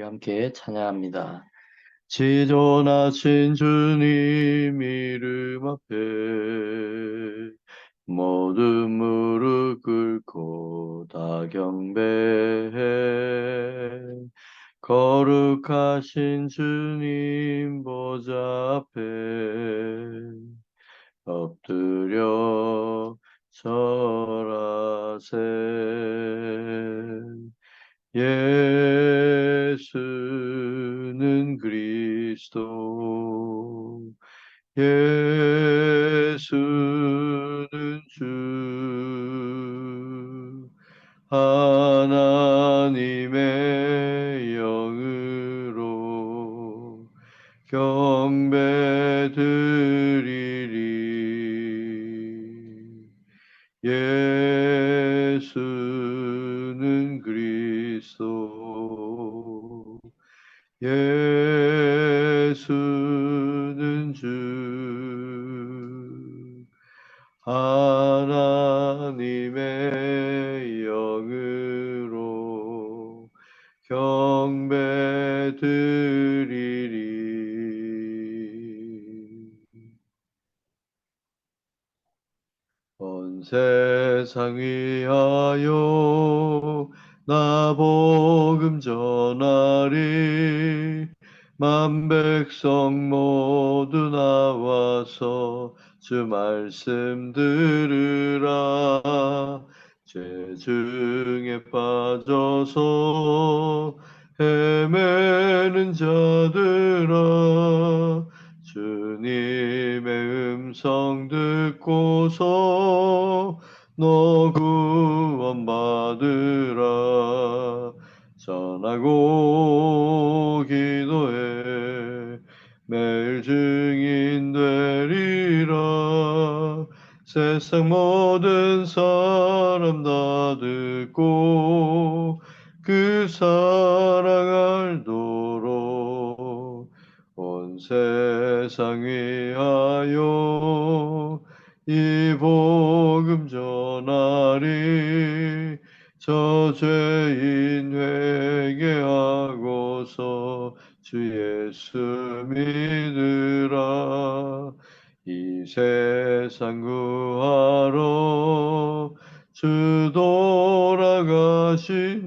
우리 함께 찬양합니다. 지존하신 주님 이름 앞에 모든 무릎 꿇고 다 경배해. 거룩하신 주님 보좌 앞에 엎드려 절하세. 예 그 하나님의 영으로 경배 드리리. 온 세상 위하여 나 복음 전하리. 만 백성 모두 나와서 주 말씀 들으라. 죄 중에 빠져서 헤매는 자들아. 주님의 음성 듣고서 너 구원 받으라. 전하고 기도해. 매일 증 세상 모든 사람 다 듣고 그 사랑 알도록 온 세상 위하여 이 복음 전하리. 저 죄인 회개하고서 주 예수 믿으라 이 세상 구하러 주 돌아가신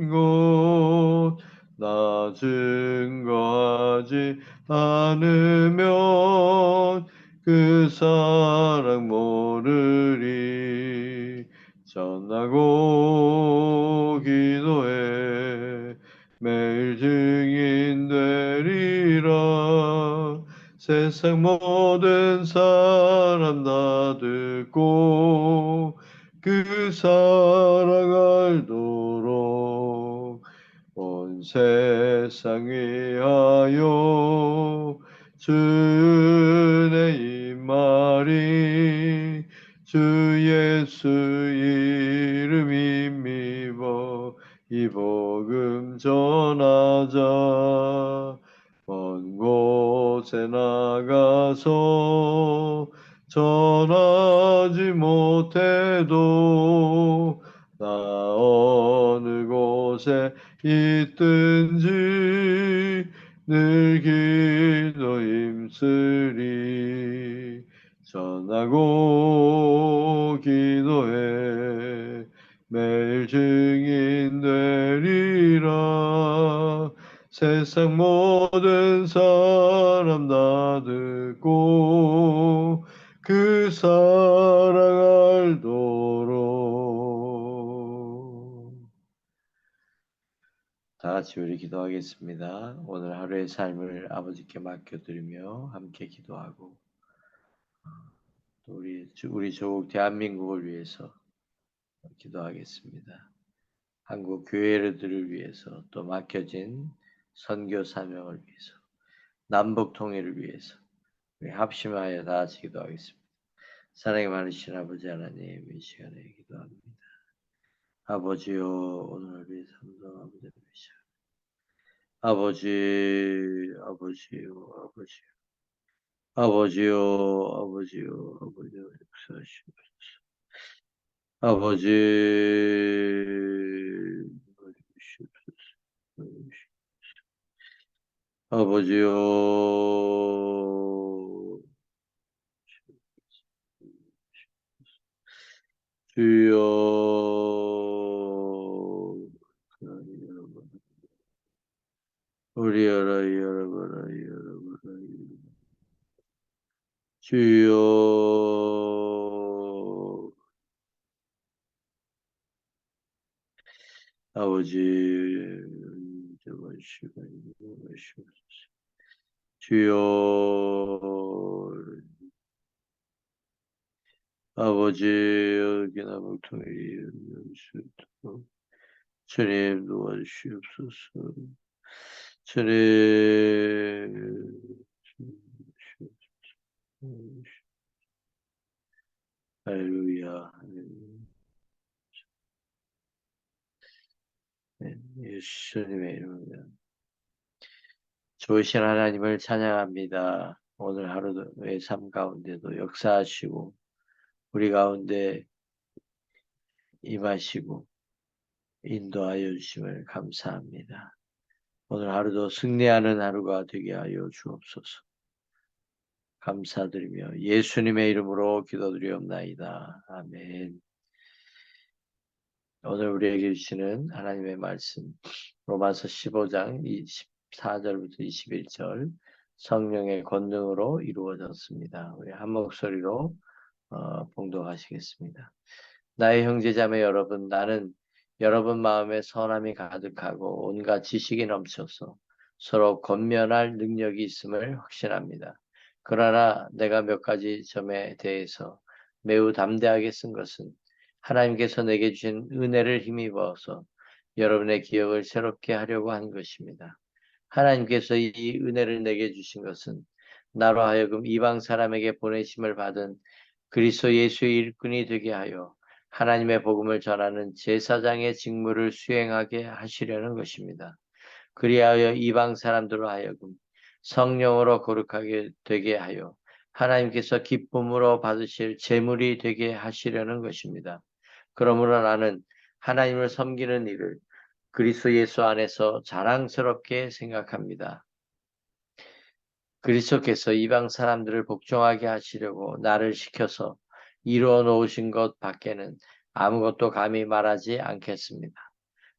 곳 나 증거하지 않으면 그 사랑 모르리 전하고 기도해. 매일 증인 되리라. 세상 모 세상 위하여 주의 임마리 주 예수 이름 힘입어 이 복음 전하자 먼 곳에 나가서 다 같이 우리 기도하겠습니다. 오늘 하루의 삶을 아버지께 맡겨드리며 함께 기도하고 또 우리 우리 조국 대한민국을 위해서 기도하겠습니다. 한국 교회들을 위해서 또 맡겨진 선교 사명을 위해서 남북 통일을 위해서 우리 합심하여 다 같이 기도하겠습니다. 사랑이 많으신 아버지 하나님 이 시간에 기도합니다. 아버지요 오늘 우리 삼성 아버지 되시 아버지 아버지요 아버지요. 아버지요 아버지요 아버지요 역사하시옵소서 아버지 아버지요. 주여 우리 여라 여러분아 여러분아 주여. 아버지 주여 아버지 여기나 목통이 연수도 주님 도와주시옵소서. 주님 할렐루야 네, 예수님의 이름으로 좋으신 하나님을 찬양합니다. 오늘 하루의 삶 가운데도 역사하시고 우리 가운데 임하시고 인도하여 주심을 감사합니다. 오늘 하루도 승리하는 하루가 되게 하여 주옵소서. 감사드리며 예수님의 이름으로 기도드리옵나이다. 아멘. 오늘 우리에게 주시는 하나님의 말씀 로마서 15장 24절부터 21절 성령의 권능으로 이루어졌습니다. 우리 한 목소리로 어, 봉독하시겠습니다. 나의 형제자매 여러분 나는 여러분 마음에 선함이 가득하고 온갖 지식이 넘쳐서 서로 건면할 능력이 있음을 확신합니다. 그러나 내가 몇 가지 점에 대해서 매우 담대하게 쓴 것은 하나님께서 내게 주신 은혜를 힘입어서 여러분의 기억을 새롭게 하려고 한 것입니다. 하나님께서 이 은혜를 내게 주신 것은 나로 하여금 이방 사람에게 보내심을 받은 그리스도 예수의 일꾼이 되게 하여 하나님의 복음을 전하는 제사장의 직무를 수행하게 하시려는 것입니다. 그리하여 이방 사람들로 하여금 성령으로 거룩하게 되게 하여 하나님께서 기쁨으로 받으실 제물이 되게 하시려는 것입니다. 그러므로 나는 하나님을 섬기는 일을 그리스도 예수 안에서 자랑스럽게 생각합니다. 그리스도께서 이방 사람들을 복종하게 하시려고 나를 시켜서 이루어 놓으신 것 밖에는 아무것도 감히 말하지 않겠습니다.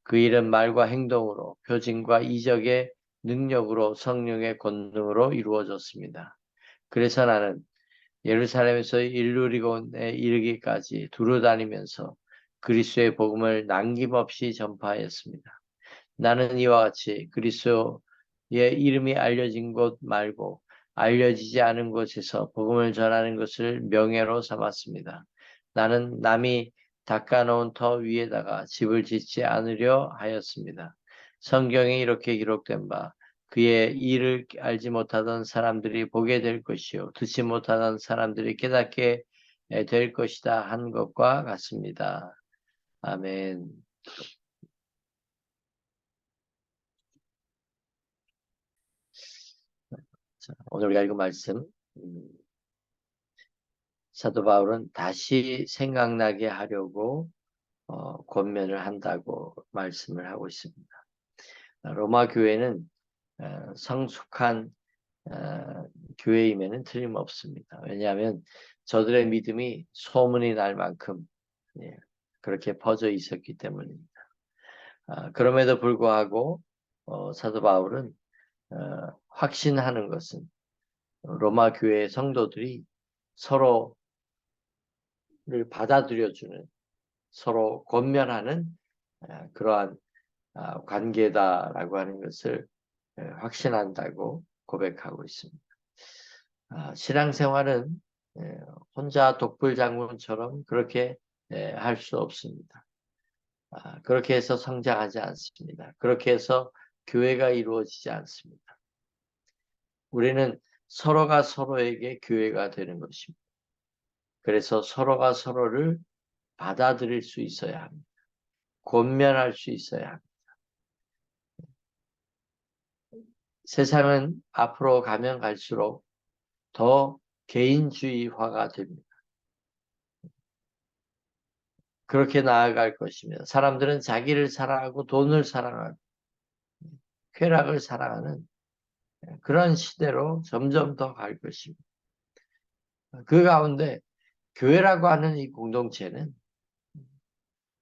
그 일은 말과 행동으로 표징과 이적의 능력으로 성령의 권능으로 이루어졌습니다. 그래서 나는 예루살렘에서 일루리곤에 이르기까지 두루 다니면서 그리스도의 복음을 남김없이 전파하였습니다. 나는 이와 같이 그리스도의 이름이 알려진 곳 말고 알려지지 않은 곳에서 복음을 전하는 것을 명예로 삼았습니다. 나는 남이 닦아놓은 터 위에다가 집을 짓지 않으려 하였습니다. 성경에 이렇게 기록된 바 그의 일을 알지 못하던 사람들이 보게 될 것이요 듣지 못하던 사람들이 깨닫게 될 것이다 한 것과 같습니다. 아멘. 자, 오늘 우리가 읽은 말씀 음, 사도 바울은 다시 생각나게 하려고 어, 권면을 한다고 말씀을 하고 있습니다. 로마 교회는 어, 성숙한 어, 교회임에는 틀림없습니다. 왜냐하면 저들의 믿음이 소문이 날 만큼 예, 그렇게 퍼져 있었기 때문입니다. 아, 그럼에도 불구하고 어, 사도 바울은 어, 확신하는 것은 로마 교회 성도들이 서로를 받아들여주는 서로 권면하는 아, 그러한 아, 관계다라고 하는 것을 확신한다고 고백하고 있습니다. 신앙생활은 혼자 독불 장군처럼 그렇게 할 수 없습니다. 그렇게 해서 성장하지 않습니다. 그렇게 해서 교회가 이루어지지 않습니다. 우리는 서로가 서로에게 교회가 되는 것입니다. 그래서 서로가 서로를 받아들일 수 있어야 합니다. 권면할 수 있어야 합니다. 세상은 앞으로 가면 갈수록 더 개인주의화가 됩니다. 그렇게 나아갈 것이면 사람들은 자기를 사랑하고 돈을 사랑하고 쾌락을 사랑하는 그런 시대로 점점 더 갈 것입니다. 그 가운데 교회라고 하는 이 공동체는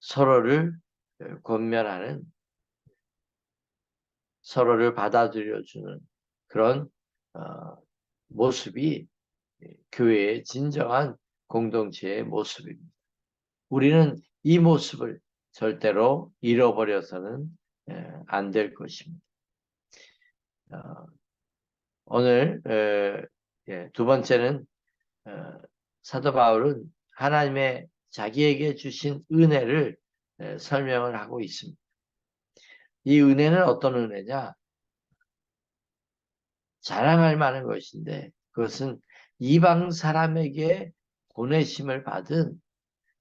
서로를 권면하는 서로를 받아들여주는 그런 어, 모습이 교회의 진정한 공동체의 모습입니다. 우리는 이 모습을 절대로 잃어버려서는 안 될 것입니다. 어, 오늘 예, 두 번째는 어, 사도 바울은 하나님의 자기에게 주신 은혜를 설명을 하고 있습니다. 이 은혜는 어떤 은혜냐? 자랑할 만한 것인데 그것은 이방 사람에게 보내심을 받은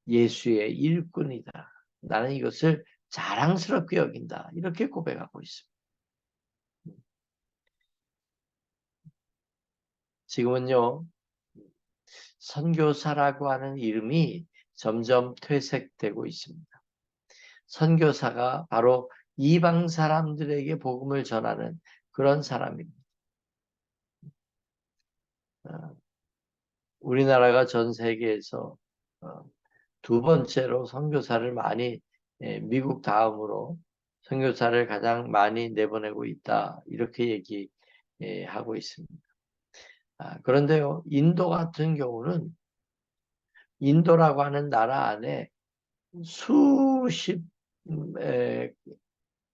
예수의 일꾼이다. 나는 이것을 자랑스럽게 여긴다. 이렇게 고백하고 있습니다. 지금은요, 선교사라고 하는 이름이 점점 퇴색되고 있습니다. 선교사가 바로 이방 사람들에게 복음을 전하는 그런 사람입니다. 어, 우리나라가 전 세계에서 어, 두 번째로 선교사를 많이 예, 미국 다음으로 선교사를 가장 많이 내보내고 있다 이렇게 얘기하고 있습니다. 아, 그런데요 인도 같은 경우는 인도라고 하는 나라 안에 수십 음,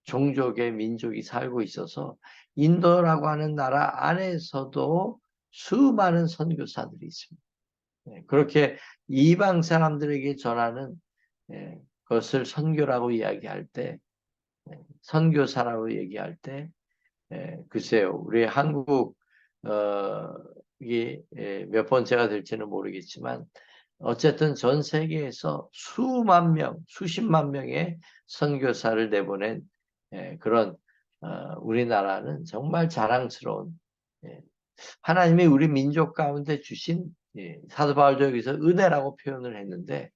종족의 민족이 살고 있어서 인도라고 하는 나라 안에서도 수많은 선교사들이 있습니다. 예, 그렇게 이방 사람들에게 전하는 예, 것을 선교라고 이야기할 때, 예, 선교사라고 얘기할 때, 글쎄요, 우리 한국 어, 몇 번째가 될지는 모르겠지만 어쨌든 전 세계에서 수만 명, 수십만 명의 선교사를 내보낸 그런 어, 우리나라는 정말 자랑스러운 하나님이 우리 민족 가운데 주신 예, 사도 바울도 여기서 은혜라고 표현을 했는데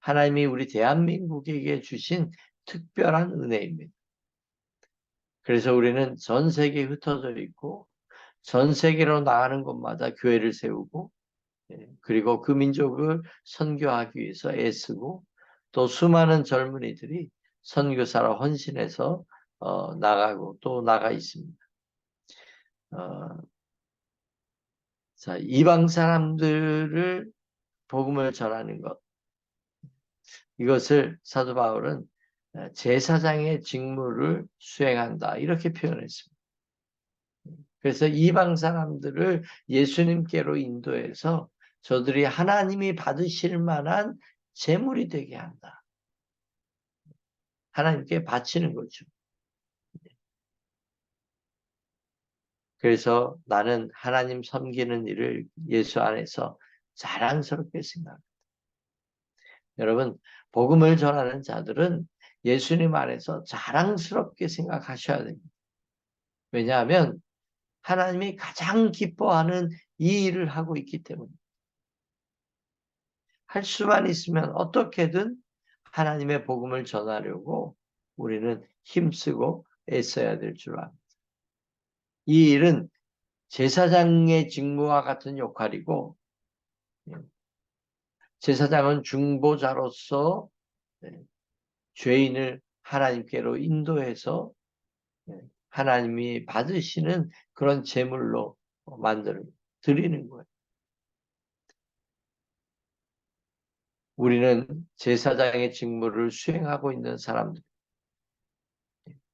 하나님이 우리 대한민국에게 주신 특별한 은혜입니다. 그래서 우리는 전 세계에 흩어져 있고 전 세계로 나가는 곳마다 교회를 세우고 예, 그리고 그 민족을 선교하기 위해서 애쓰고 또 수많은 젊은이들이 선교사로 헌신해서 어, 나가고 또 나가 있습니다. 어, 자, 이방 사람들을 복음을 전하는 것. 이것을 사도 바울은 제사장의 직무를 수행한다. 이렇게 표현했습니다. 그래서 이방 사람들을 예수님께로 인도해서 저들이 하나님이 받으실 만한 재물이 되게 한다. 하나님께 바치는 거죠. 그래서 나는 하나님 섬기는 일을 예수 안에서 자랑스럽게 생각합니다. 여러분, 복음을 전하는 자들은 예수님 안에서 자랑스럽게 생각하셔야 됩니다. 왜냐하면 하나님이 가장 기뻐하는 이 일을 하고 있기 때문에 할 수만 있으면 어떻게든 하나님의 복음을 전하려고 우리는 힘쓰고 애써야 될 줄 압니다. 이 일은 제사장의 직무와 같은 역할이고 예, 제사장은 중보자로서 예, 죄인을 하나님께로 인도해서 예, 하나님이 받으시는 그런 제물로 만들 드리는 거예요. 우리는 제사장의 직무를 수행하고 있는 사람들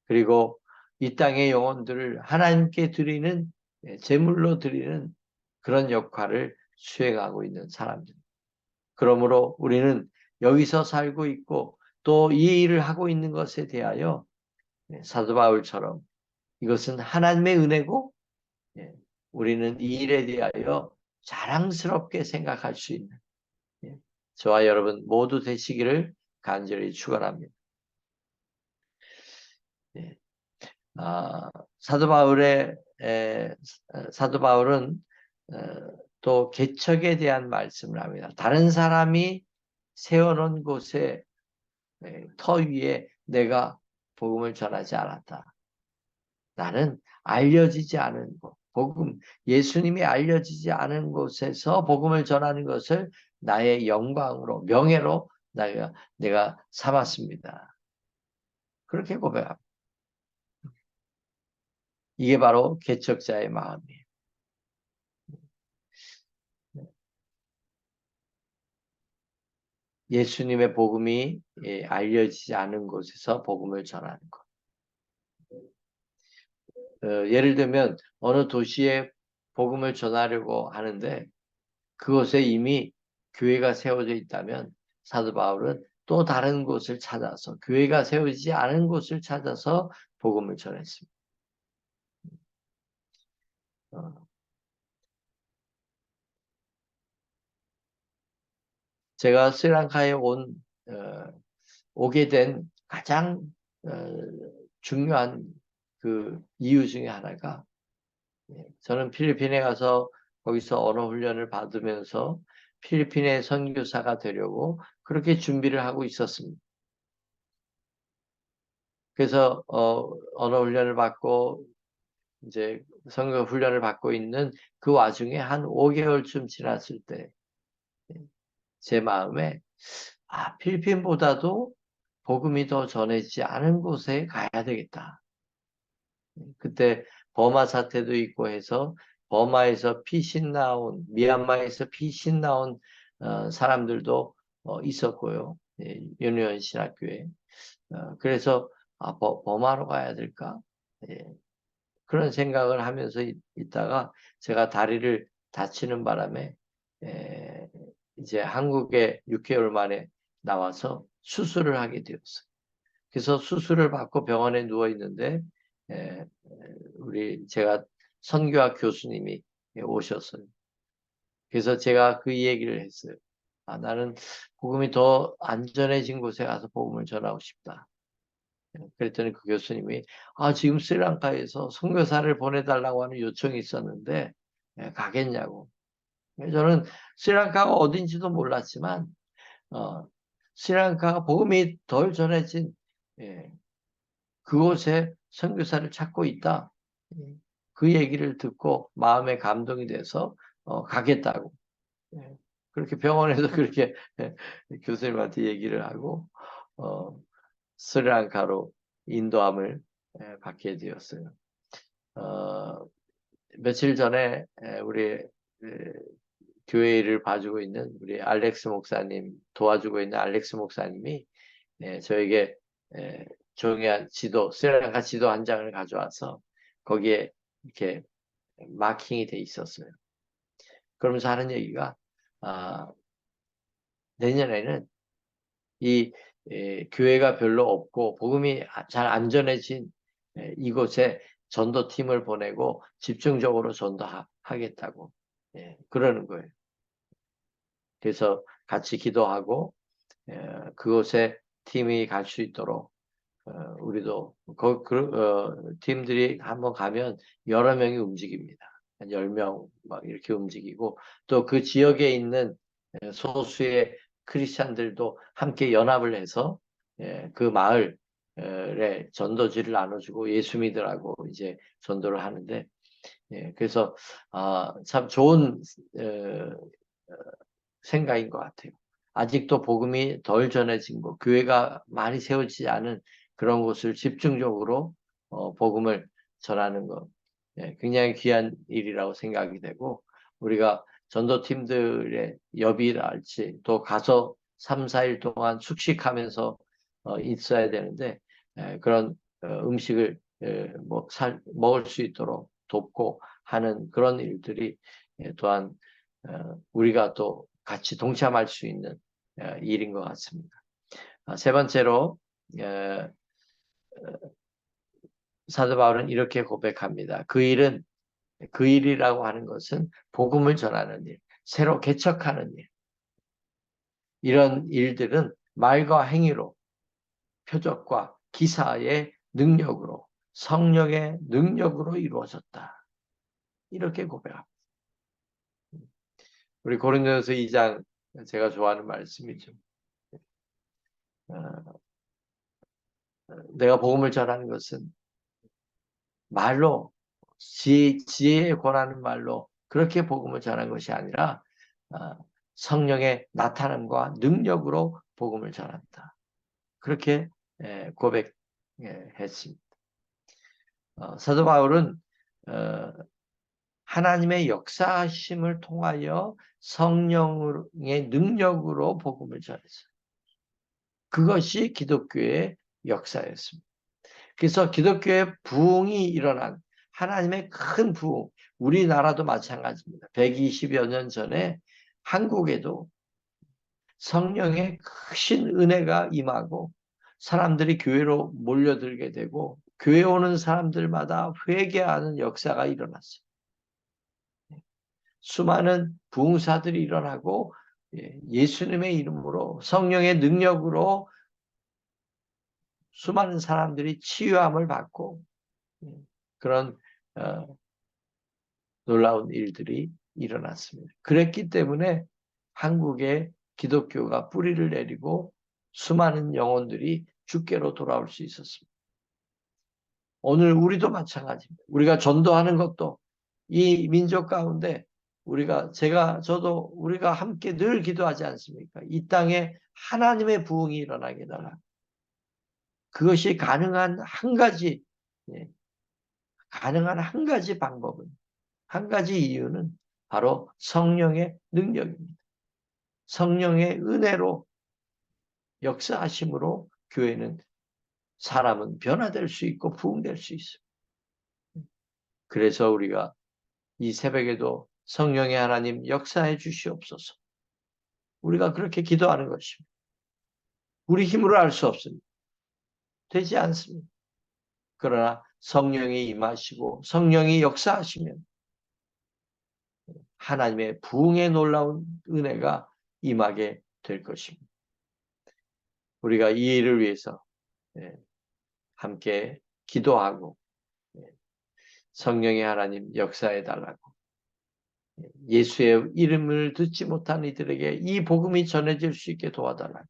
그리고 이 땅의 영혼들을 하나님께 드리는 예, 제물로 드리는 그런 역할을 수행하고 있는 사람들. 그러므로 우리는 여기서 살고 있고 또 이 일을 하고 있는 것에 대하여 예, 사도 바울처럼 이것은 하나님의 은혜고 예, 우리는 이 일에 대하여 자랑스럽게 생각할 수 있는 저와 여러분 모두 되시기를 간절히 축원합니다. 아, 사도 바울의 에, 사도 바울은 어, 또 개척에 대한 말씀을 합니다. 다른 사람이 세워놓은 곳에 에, 터 위에 내가 복음을 전하지 않았다. 나는 알려지지 않은 곳, 복음, 예수님이 알려지지 않은 곳에서 복음을 전하는 것을 나의 영광으로, 명예로 내가, 내가 삼았습니다. 그렇게 고백합니다. 이게 바로 개척자의 마음이에요. 예수님의 복음이 예, 알려지지 않은 곳에서 복음을 전하는 것. 어, 예를 들면 어느 도시에 복음을 전하려고 하는데 그곳에 이미 교회가 세워져 있다면 사도 바울은 또 다른 곳을 찾아서 교회가 세워지지 않은 곳을 찾아서 복음을 전했습니다. 어. 제가 스리랑카에 온 어, 오게 된 가장 어, 중요한 그 이유 중에 하나가 예, 저는 필리핀에 가서 거기서 언어 훈련을 받으면서 필리핀의 선교사가 되려고 그렇게 준비를 하고 있었습니다. 그래서 어, 언어 훈련을 받고 이제 선교 훈련을 받고 있는 그 와중에 한 5개월쯤 지났을 때 제 마음에 아 필리핀보다도 복음이 더 전해지지 않은 곳에 가야 되겠다. 그때 버마 사태도 있고 해서 버마에서 피신 나온 미얀마에서 피신 나온 어, 사람들도 어, 있었고요. 예, 윤회원 신학교에. 어, 그래서 아, 버, 버마로 가야 될까? 예, 그런 생각을 하면서 있, 다가 제가 다리를 다치는 바람에 에, 이제 한국에 6개월 만에 나와서 수술을 하게 되었어요. 그래서 수술을 받고 병원에 누워 있는데 에, 우리 제가 선교학 교수님이 오셨어요. 그래서 제가 그 얘기를 했어요. 아, 나는 복음이 더 안전해진 곳에 가서 복음을 전하고 싶다. 그랬더니 그 교수님이 아 지금 스리랑카에서 선교사를 보내달라고 하는 요청이 있었는데 예, 가겠냐고. 저는 스리랑카가 어딘지도 몰랐지만 어, 스리랑카가 복음이 덜 전해진 예, 그곳에 선교사를 찾고 있다. 그 얘기를 듣고 마음에 감동이 돼서 어, 가겠다고. 예, 그렇게 병원에서 그렇게 교수님한테 얘기를 하고 어, 스리랑카로 인도함을 예, 받게 되었어요. 어, 며칠 전에 우리 교회를 봐주고 있는 우리 알렉스 목사님 도와주고 있는 알렉스 목사님이 저에게 종이한 지도, 스리랑카 지도 한 장을 가져와서 거기에 이렇게 마킹이 돼 있었어요. 그러면서 하는 얘기가 아, 내년에는 이 에, 교회가 별로 없고 복음이 잘 안전해진 에, 이곳에 전도팀을 보내고 집중적으로 전도하겠다고 예, 그러는 거예요. 그래서 같이 기도하고 에, 그곳에 팀이 갈 수 있도록 어, 우리도 그, 그 어, 팀들이 한번 가면 여러 명이 움직입니다. 한 10명 막 이렇게 움직이고 또 그 지역에 있는 소수의 크리스찬들도 함께 연합을 해서 예, 그 마을에 전도지를 나눠주고 예수 믿으라고 이제 전도를 하는데 예, 그래서 아, 참 좋은 생각인 것 같아요. 아직도 복음이 덜 전해진 곳, 교회가 많이 세워지지 않은 그런 곳을 집중적으로 어, 복음을 전하는 것 예, 굉장히 귀한 일이라고 생각이 되고 우리가 전도팀들의 여비랄지 또 가서 3, 4일 동안 숙식하면서 어, 있어야 되는데 에, 그런 어, 음식을 에, 뭐, 살, 먹을 수 있도록 돕고 하는 그런 일들이 에, 또한 어, 우리가 또 같이 동참할 수 있는 에, 일인 것 같습니다. 아, 세 번째로 에, 사도 바울은 이렇게 고백합니다. 그 일은 그 일이라고 하는 것은 복음을 전하는 일, 새로 개척하는 일. 이런 일들은 말과 행위로 표적과 기사의 능력으로 성령의 능력으로 이루어졌다. 이렇게 고백합니다. 우리 고린도서 2장 제가 좋아하는 말씀이죠. 어, 내가 복음을 전하는 것은 말로 지혜, 지혜에 권하는 말로 그렇게 복음을 전한 것이 아니라 아, 성령의 나타남과 능력으로 복음을 전한다. 그렇게 예, 고백했습니다. 어, 사도 바울은 어, 하나님의 역사심을 통하여 성령의 능력으로 복음을 전했어요. 그것이 기독교의 역사였습니다. 그래서 기독교의 부흥이 일어난 하나님의 큰 부흥, 우리나라도 마찬가지입니다. 120여 년 전에 한국에도 성령의 크신 은혜가 임하고 사람들이 교회로 몰려들게 되고 교회 오는 사람들마다 회개하는 역사가 일어났어요. 수많은 부흥사들이 일어나고 예, 예수님의 이름으로 성령의 능력으로 수많은 사람들이 치유함을 받고 예, 그런 어, 놀라운 일들이 일어났습니다. 그랬기 때문에 한국에 기독교가 뿌리를 내리고 수많은 영혼들이 주께로 돌아올 수 있었습니다. 오늘 우리도 마찬가지입니다. 우리가 전도하는 것도 이 민족 가운데 우리가 제가 저도 우리가 함께 늘 기도하지 않습니까? 이 땅에 하나님의 부흥이 일어나게 달라. 그것이 가능한 한 가지 예, 가능한 한 가지 방법은 한 가지 이유는 바로 성령의 능력입니다. 성령의 은혜로 역사하심으로 교회는 사람은 변화될 수 있고 부흥될 수 있습니다. 그래서 우리가 이 새벽에도 성령의 하나님 역사해 주시옵소서. 우리가 그렇게 기도하는 것입니다. 우리 힘으로 할수 없습니다. 되지 않습니다. 그러나 성령이 임하시고 성령이 역사하시면 하나님의 부흥의 놀라운 은혜가 임하게 될 것입니다. 우리가 이 일을 위해서 예, 함께 기도하고 예, 성령의 하나님 역사해 달라고 예, 예수의 이름을 듣지 못한 이들에게 이 복음이 전해질 수 있게 도와달라고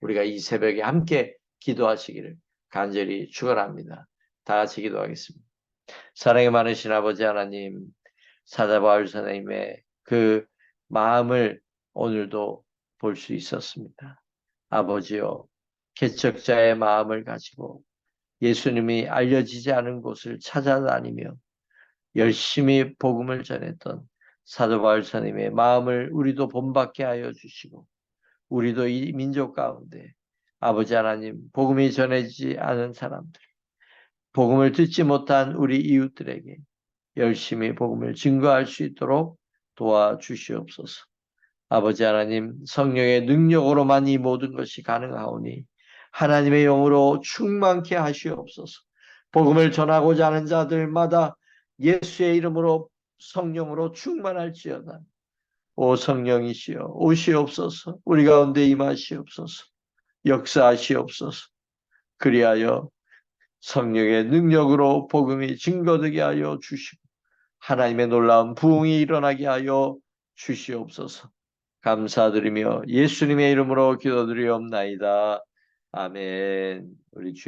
우리가 이 새벽에 함께 기도하시기를 간절히 축원합니다. 다 같이 기도하겠습니다. 사랑이 많으신 아버지 하나님 사자 바울 선생님의 그 마음을 오늘도 볼 수 있었습니다. 아버지요, 개척자의 마음을 가지고 예수님이 알려지지 않은 곳을 찾아다니며 열심히 복음을 전했던 사도 바울 선생님의 마음을 우리도 본받게 하여 주시고 우리도 이 민족 가운데 아버지 하나님 복음이 전해지지 않은 사람들 복음을 듣지 못한 우리 이웃들에게 열심히 복음을 증거할 수 있도록 도와주시옵소서. 아버지 하나님 성령의 능력으로만 이 모든 것이 가능하오니 하나님의 영으로 충만케 하시옵소서. 복음을 전하고자 하는 자들마다 예수의 이름으로 성령으로 충만할지어다. 오 성령이시여 오시옵소서. 우리 가운데 임하시옵소서. 역사하시옵소서. 그리하여 성령의 능력으로 복음이 증거되게 하여 주시고 하나님의 놀라운 부흥이 일어나게 하여 주시옵소서. 감사드리며 예수님의 이름으로 기도드리옵나이다. 아멘. 우리 주